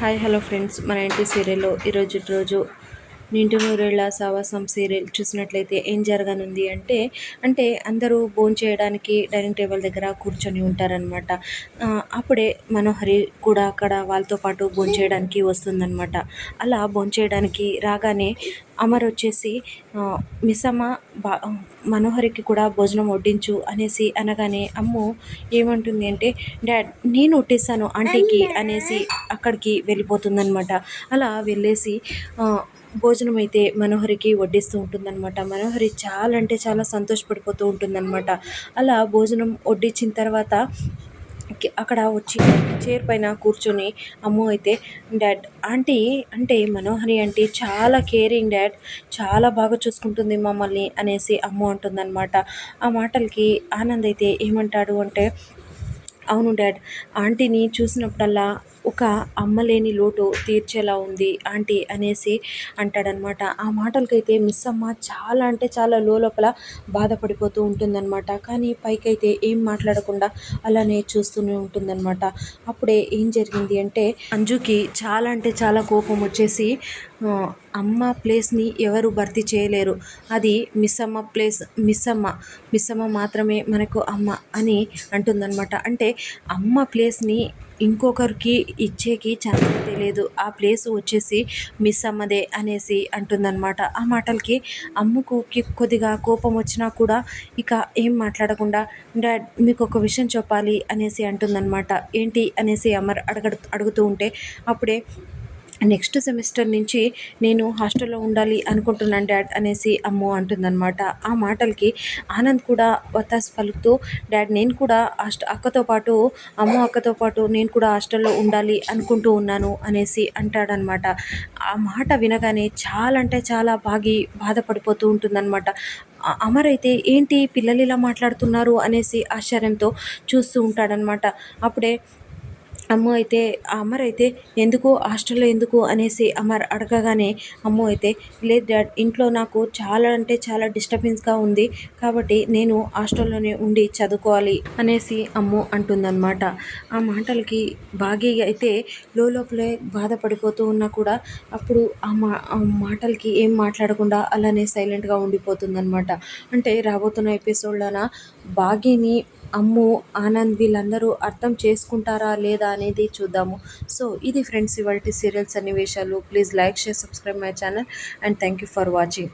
Hi hello friends. మన ఇంటి సీరియల్లో ఈరోజు రోజు నిండు నూరేళ్ళ సావాసం సీరియల్ చూసినట్లయితే ఏం జరగనుంది అంటే అంటే అందరూ భోంచేయడానికి డైనింగ్ టేబుల్ దగ్గర కూర్చొని ఉంటారనమాట అప్పుడే మనోహరి కూడా అక్కడ వాళ్ళతో పాటు భోంచేయడానికి వస్తుందన్నమాట. అలా భోంచేయడానికి రాగానే అమర్ వచ్చేసి మిస్సమ్మ బా మనోహరికి కూడా భోజనం వడ్డించు అనేసి అనగానే అమ్ము ఏమంటుంది అంటే డాడ్ నేను వడ్డిస్తాను ఆంటీకి అనేసి అక్కడికి వెళ్ళిపోతుందనమాట అలా వెళ్ళేసి భోజనం అయితే మనోహరికి వడ్డిస్తూ ఉంటుందన్నమాట. మనోహరి చాలా అంటే చాలా సంతోషపడిపోతూ ఉంటుందన్నమాట. అలా భోజనం వడ్డించిన తర్వాత అక్కడ వచ్చి చైర్ పైన కూర్చొని అమ్మ అయితే డాడ్ ఆంటీ అంటే మనోహరి అంటే చాలా కేరింగ్ డాడ్ చాలా బాగా చూసుకుంటుంది మమ్మల్ని అనేసి అమ్మ అంటుందన్నమాట. ఆ మాటలకి ఆనంద్ అయితే ఏమంటాడు అంటే అవును డాడ్ ఆంటీని చూసినప్పుడల్లా ఒక అమ్మలేని లోటు తీర్చేలా ఉంది ఆంటీ అనేసి అంటాడనమాట. ఆ మాటలకైతే మిస్ అమ్మ చాలా అంటే చాలా లోపల బాధపడిపోతూ ఉంటుందన్నమాట కానీ పైకైతే ఏం మాట్లాడకుండా అలానే చూస్తూనే ఉంటుందన్నమాట అప్పుడే ఏం జరిగింది అంటే అంజుకి చాలా అంటే చాలా కోపం వచ్చేసి అమ్మ ప్లేస్ని ఎవరు భర్తీ చేయలేరు. అది మిస్ అమ్మ ప్లేస్ మిస్ అమ్మ మిస్ అమ్మ మాత్రమే మనకు అమ్మ అని అంటుందన్నమాట అంటే అమ్మ ప్లేస్ని ఇంకొకరికి ఇచ్చేకి ఛాన్స్ తెలియదు ఆ ప్లేస్ వచ్చేసి మిస్ అమ్మదే అనేసి అంటుందన్నమాట. ఆ మాటలకి అమ్మకు కొద్దిగా కోపం వచ్చినా కూడా ఇక ఏం మాట్లాడకుండా డాడ్ మీకు ఒక విషయం చెప్పాలి అనేసి అంటుందన్నమాట. ఏంటి? అనేసి అమర్ అడగ అడుగుతూ ఉంటే అప్పుడే నెక్స్ట్ సెమిస్టర్ నుంచి నేను హాస్టల్లో ఉండాలి అనుకుంటున్నాను డాడ్ అనేసి అమ్మో అంటుందన్నమాట. ఆ మాటలకి ఆనంద్ కూడా వతాస్ పలుకుతూ డాడ్ నేను కూడా హాస్ట అక్కతో పాటు అమ్మ అక్కతో పాటు నేను కూడా హాస్టల్లో ఉండాలి అనుకుంటూ ఉన్నాను అనేసి అంటాడనమాట ఆ మాట వినగానే చాలా అంటే చాలా బాగి బాధపడిపోతూ ఉంటుందన్నమాట. అమర్ అయితే ఏంటి పిల్లలు ఇలా మాట్లాడుతున్నారు అనేసి ఆశ్చర్యంతో చూస్తూ ఉంటాడనమాట అప్పుడే అమ్మ అయితే అమర్ అయితే ఎందుకు హాస్టల్లో ఎందుకు అనేసి అమర్ అడగగానే అమ్మ అయితే లేదు డాడ్ ఇంట్లో నాకు చాలా అంటే చాలా డిస్టర్బెన్స్గా ఉంది కాబట్టి నేను హాస్టల్లోనే ఉండి చదువుకోవాలి అనేసి అమ్ము అంటుందన్నమాట. ఆ మాటలకి బాగీ అయితే లోపలే బాధపడిపోతూ ఉన్నా కూడా అప్పుడు ఆ మా మాటలకి ఏం మాట్లాడకుండా అలానే సైలెంట్గా ఉండిపోతుందన్నమాట. అంటే రాబోతున్న ఎపిసోడ్లోన బాగీని అమ్ము ఆనంద్ వీళ్ళందరూ అర్థం చేసుకుంటారా లేదా అనేది చూద్దాము. సో ఇది ఫ్రెండ్స్ ఇవాళ సీరియల్ సన్నివేశాలు. Please like share subscribe my channel and thank you for watching.